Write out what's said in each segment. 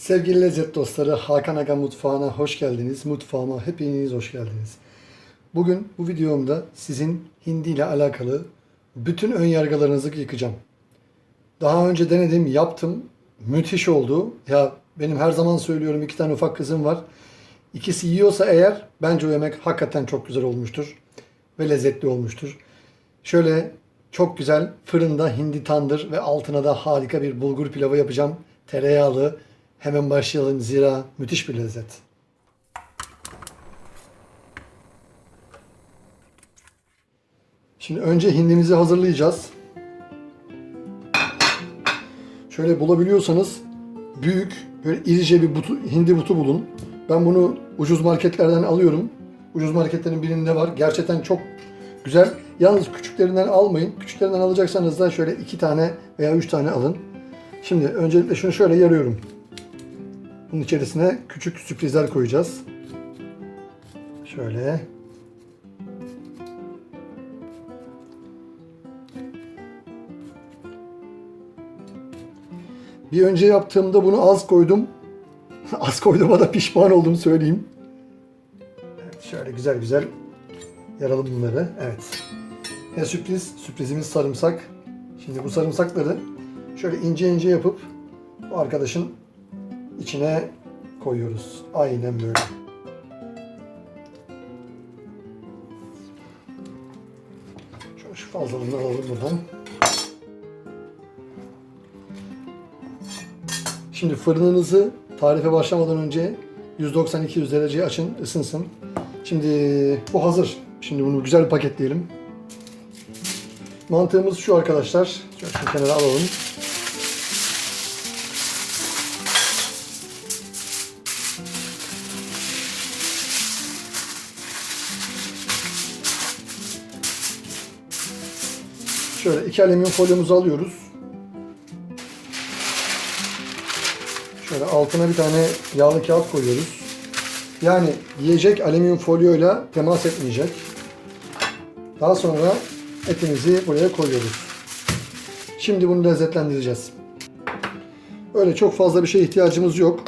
Sevgili lezzet dostları, Hakan Aga mutfağına hoş geldiniz. Mutfağıma hepiniz hoş geldiniz. Bugün bu videomda sizin hindi ile alakalı bütün ön yargılarınızı yıkacağım. Daha önce denedim, yaptım. Müthiş oldu. Ya benim her zaman söylüyorum iki tane ufak kızım var. İkisi yiyorsa eğer bence o yemek hakikaten çok güzel olmuştur. Ve lezzetli olmuştur. Şöyle çok güzel fırında hindi tandır ve altına da harika bir bulgur pilavı yapacağım. Tereyağlı. Hemen başlayalım zira müthiş bir lezzet. Şimdi önce hindimizi hazırlayacağız. Şöyle bulabiliyorsanız büyük böyle irice bir butu, hindi butu bulun. Ben bunu ucuz marketlerden alıyorum. Ucuz marketlerin birinde var. Gerçekten çok güzel. Yalnız küçüklerinden almayın. Küçüklerinden alacaksanız da şöyle iki tane veya üç tane alın. Şimdi öncelikle şunu şöyle yarıyorum. Bunun içerisine küçük sürprizler koyacağız. Şöyle. Bir önce yaptığımda bunu az koydum. az koyduğuma da pişman oldum söyleyeyim. Evet, şöyle güzel güzel yaralım bunları. Evet. Ne sürpriz? Sürprizimiz sarımsak. Şimdi bu sarımsakları şöyle ince ince yapıp bu arkadaşın içine koyuyoruz. Aynen böyle. Şöyle şu fazlalığını alalım buradan. Şimdi fırınınızı tarife başlamadan önce 190-200 dereceye açın, ısınsın. Şimdi bu hazır. Şimdi bunu güzel bir paketleyelim. Mantığımız şu arkadaşlar. Şöyle kenara alalım. Şöyle iki alüminyum folyomuzu alıyoruz. Şöyle altına bir tane yağlı kağıt koyuyoruz. Yani yiyecek alüminyum folyoyla temas etmeyecek. Daha sonra etimizi buraya koyuyoruz. Şimdi bunu lezzetlendireceğiz. Öyle çok fazla bir şeye ihtiyacımız yok.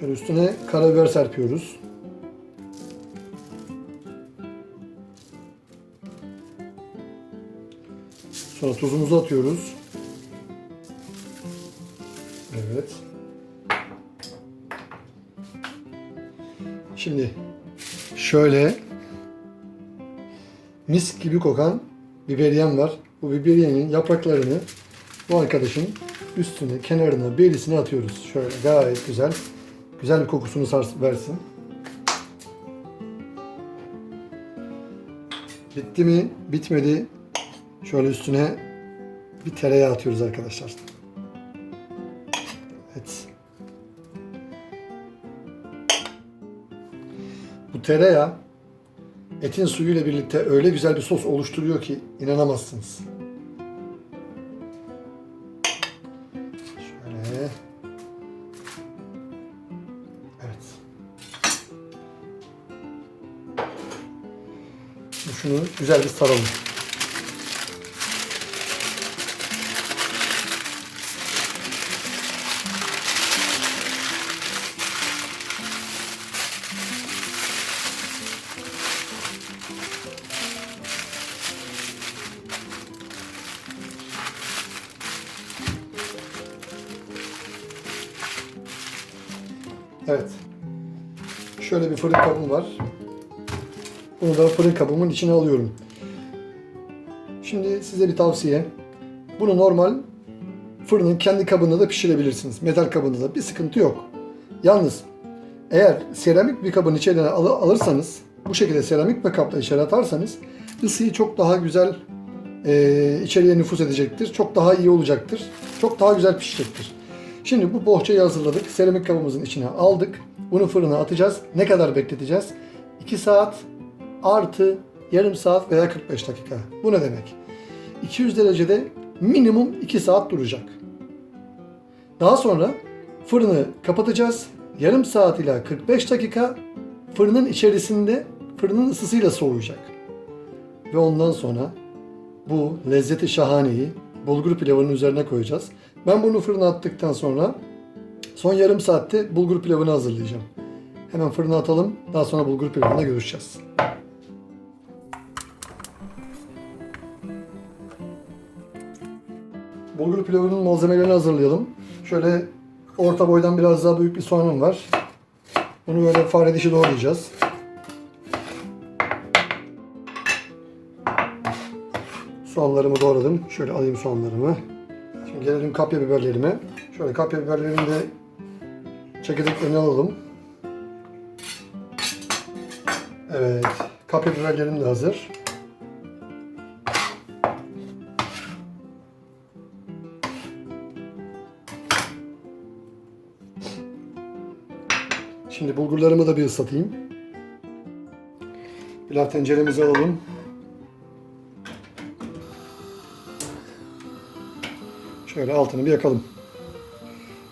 Şöyle üstüne karabiber serpiyoruz. Sonra tuzumuzu atıyoruz. Evet. Şimdi şöyle mis gibi kokan biberiyen var. Bu biberiyenin yapraklarını bu arkadaşın üstüne, kenarına, berisine atıyoruz. Şöyle gayet güzel. Güzel bir kokusunu sars versin. Bitti mi? Bitmedi. Şöyle üstüne bir tereyağı atıyoruz arkadaşlar. Evet. Bu tereyağı etin suyuyla birlikte öyle güzel bir sos oluşturuyor ki inanamazsınız. Şöyle. Evet. Şunu güzel bir saralım. Evet. Şöyle bir fırın kabım var. Bunu da fırın kabımın içine alıyorum. Şimdi size bir tavsiye. Bunu normal fırının kendi kabında da pişirebilirsiniz. Metal kabında da bir sıkıntı yok. Yalnız eğer seramik bir kabın içerisine al- alırsanız bu şekilde seramik bir kapla içeri atarsanız ısıyı çok daha güzel e, içeriye nüfuz edecektir. Çok daha iyi olacaktır. Çok daha güzel pişecektir. Şimdi bu bohçayı hazırladık. Seramik kabımızın içine aldık. Bunu fırına atacağız. Ne kadar bekleteceğiz? 2 saat artı yarım saat veya 45 dakika. Bu ne demek? 200 derecede minimum 2 saat duracak. Daha sonra fırını kapatacağız. Yarım saat ile 45 dakika fırının içerisinde fırının ısısıyla soğuyacak. Ve ondan sonra bu lezzeti şahaneyi bulgur pilavının üzerine koyacağız. Ben bunu fırına attıktan sonra son yarım saatte bulgur pilavını hazırlayacağım. Hemen fırına atalım. Daha sonra bulgur pilavında görüşeceğiz. Bulgur pilavının malzemelerini hazırlayalım. Şöyle orta boydan biraz daha büyük bir soğanım var. Bunu böyle fare dişi doğrayacağız. Soğanlarımı doğradım. Şöyle alayım soğanlarımı. Şimdi gelelim kapya biberlerime. Şöyle kapya biberlerimi de çekirdeklerini alalım. Evet. Kapya biberlerim de hazır. Şimdi bulgurlarımı da bir ıslatayım. Pilav tenceremizi alalım. Şöyle altını bir yakalım.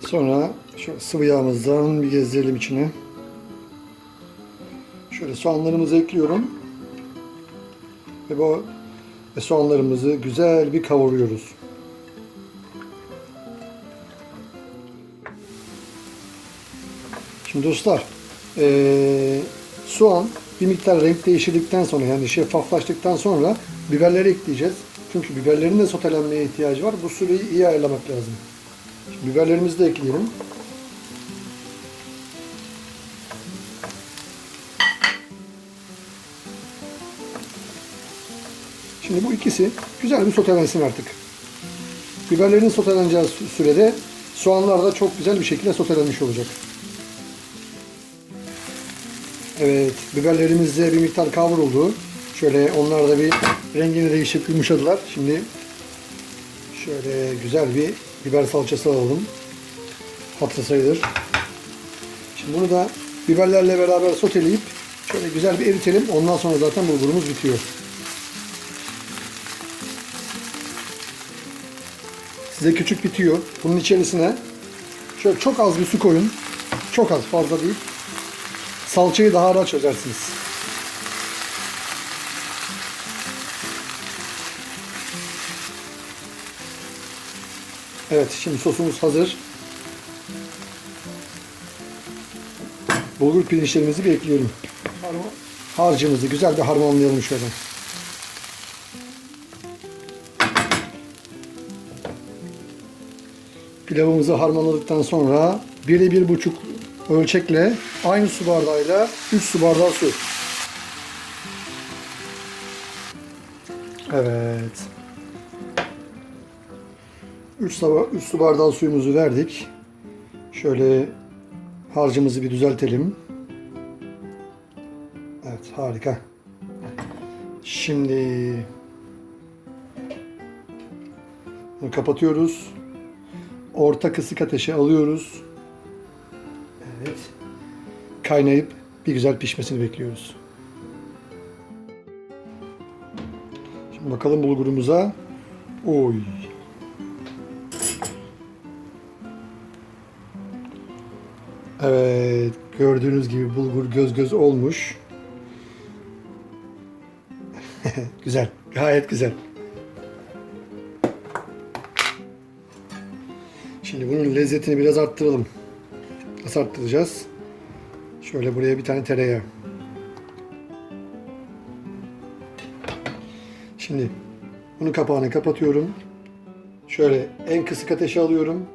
Sonra şöyle sıvı yağımızdan bir gezdirelim içine. Şöyle soğanlarımızı ekliyorum. Ve bu ve soğanlarımızı güzel bir kavuruyoruz. Şimdi dostlar, eee, soğan bir miktar renk değiştirdikten sonra yani şeffaflaştıktan sonra biberleri ekleyeceğiz. Çünkü biberlerin de sotelenmeye ihtiyacı var. Bu süreyi iyi ayarlamak lazım. Şimdi biberlerimizi de ekleyelim. Şimdi bu ikisi güzel bir sotelensin artık. Biberlerin soteleneceği sü- sürede soğanlar da çok güzel bir şekilde sotelenmiş olacak. Evet, biberlerimiz de bir miktar kavruldu. Şöyle onlar da bir rengini değişip yumuşadılar. Şimdi şöyle güzel bir biber salçası alalım. Hatırı sayılır. Şimdi bunu da biberlerle beraber soteleyip şöyle güzel bir eritelim. Ondan sonra zaten bulgurumuz bitiyor. Size küçük bitiyor. Bunun içerisine şöyle çok az bir su koyun. Çok az, fazla değil. Salçayı daha rahat çözersiniz. Evet, şimdi sosumuz hazır. Bulgur pirinçlerimizi bir ekleyelim. Harcımızı güzel bir harmanlayalım şöyle. Pilavımızı harmanladıktan sonra 1'e 1,5 ölçekle aynı su bardağıyla 3 su bardağı su. Evet. 3 su, 3 su bardağı suyumuzu verdik. Şöyle harcımızı bir düzeltelim. Evet harika. Şimdi bunu kapatıyoruz. Orta kısık ateşe alıyoruz. Evet. Kaynayıp bir güzel pişmesini bekliyoruz. Şimdi bakalım bulgurumuza. Oy. Evet, gördüğünüz gibi bulgur göz göz olmuş. güzel, gayet güzel. Şimdi bunun lezzetini biraz arttıralım. Nasıl arttıracağız? Şöyle buraya bir tane tereyağı. Şimdi bunun kapağını kapatıyorum. Şöyle en kısık ateşe alıyorum.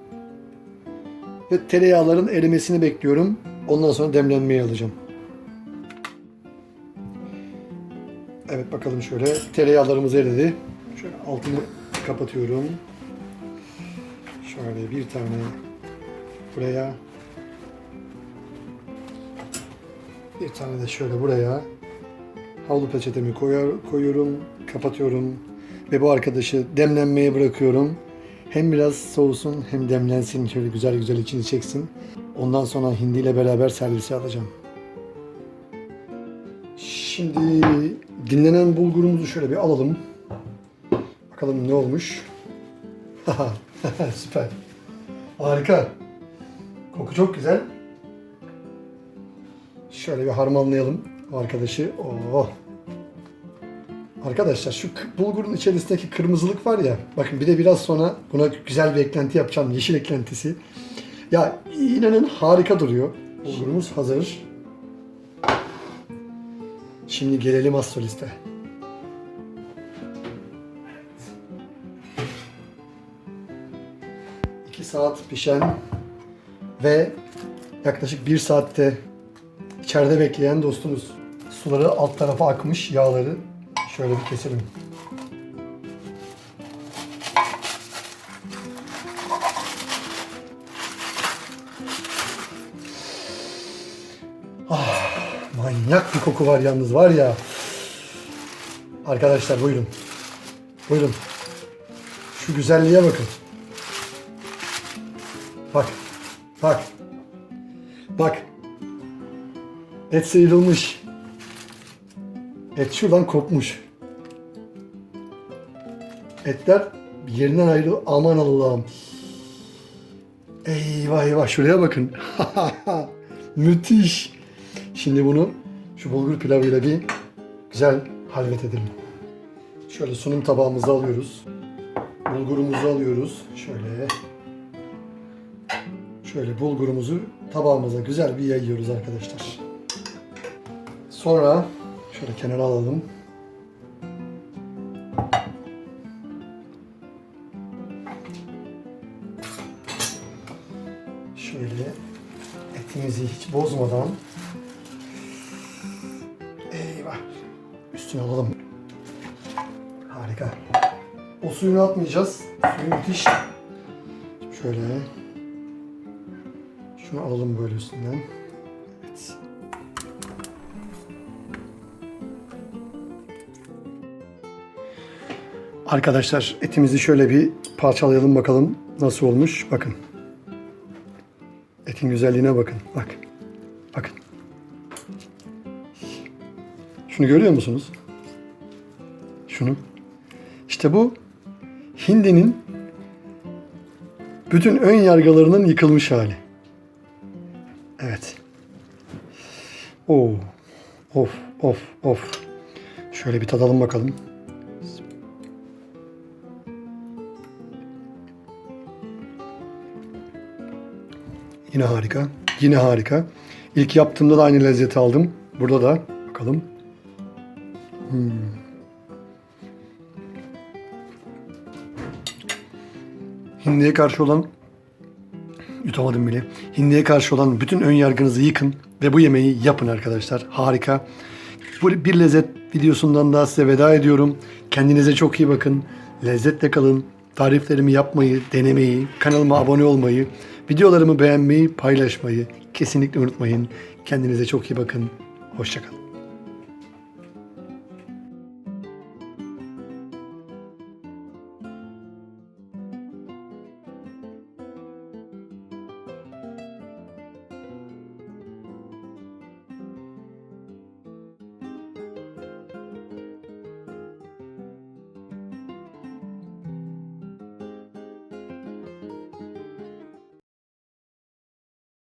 Ve tereyağların erimesini bekliyorum. Ondan sonra demlenmeye alacağım. Evet bakalım şöyle tereyağlarımız eridi. Şöyle altını kapatıyorum. Şöyle bir tane buraya. Bir tane de şöyle buraya. Havlu peçetemi koyuyorum, kapatıyorum. Ve bu arkadaşı demlenmeye bırakıyorum. Hem biraz soğusun hem demlensin. Şöyle güzel güzel içini çeksin. Ondan sonra hindi ile beraber servise alacağım. Şimdi dinlenen bulgurumuzu şöyle bir alalım. Bakalım ne olmuş. Süper. Harika. Koku çok güzel. Şöyle bir harmanlayalım arkadaşı. Oh. Arkadaşlar şu bulgurun içerisindeki kırmızılık var ya. Bakın bir de biraz sonra buna güzel bir eklenti yapacağım. Yeşil eklentisi. Ya inanın harika duruyor. Bulgurumuz hazır. Şimdi gelelim astroliste. İki saat pişen ve yaklaşık bir saatte içeride bekleyen dostumuz. Suları alt tarafa akmış, yağları şöyle bir keselim. Ah, manyak bir koku var yalnız var ya. Arkadaşlar buyurun. Buyurun. Şu güzelliğe bakın. Bak. Bak. Bak. Et sıyrılmış. Et şuradan kopmuş. Etler yerinden ayrı. Aman Allah'ım. Eyvah eyvah şuraya bakın. Müthiş. Şimdi bunu şu bulgur pilavıyla bir güzel halvet edelim. Şöyle sunum tabağımızı alıyoruz. Bulgurumuzu alıyoruz. Şöyle. Şöyle bulgurumuzu tabağımıza güzel bir yayıyoruz arkadaşlar. Sonra şöyle kenara alalım. Bozmadan eyvah üstüne alalım. Harika. O suyunu atmayacağız. Suyu müthiş. Şöyle şunu alalım böyle üstünden. Evet. Arkadaşlar etimizi şöyle bir parçalayalım bakalım nasıl olmuş. Bakın. Etin güzelliğine bakın. Bak. Şunu görüyor musunuz? Şunu. İşte bu hindinin bütün ön yargılarının yıkılmış hali. Evet. Oo. Of of of. Şöyle bir tadalım bakalım. Yine harika. Yine harika. İlk yaptığımda da aynı lezzeti aldım. Burada da bakalım. Hindiye karşı olan yutamadım bile. Hindiye karşı olan bütün ön yargınızı yıkın ve bu yemeği yapın arkadaşlar. Harika. Bu bir lezzet videosundan daha size veda ediyorum. Kendinize çok iyi bakın. Lezzetle kalın. Tariflerimi yapmayı, denemeyi, kanalıma abone olmayı, videolarımı beğenmeyi, paylaşmayı kesinlikle unutmayın. Kendinize çok iyi bakın. Hoşçakalın.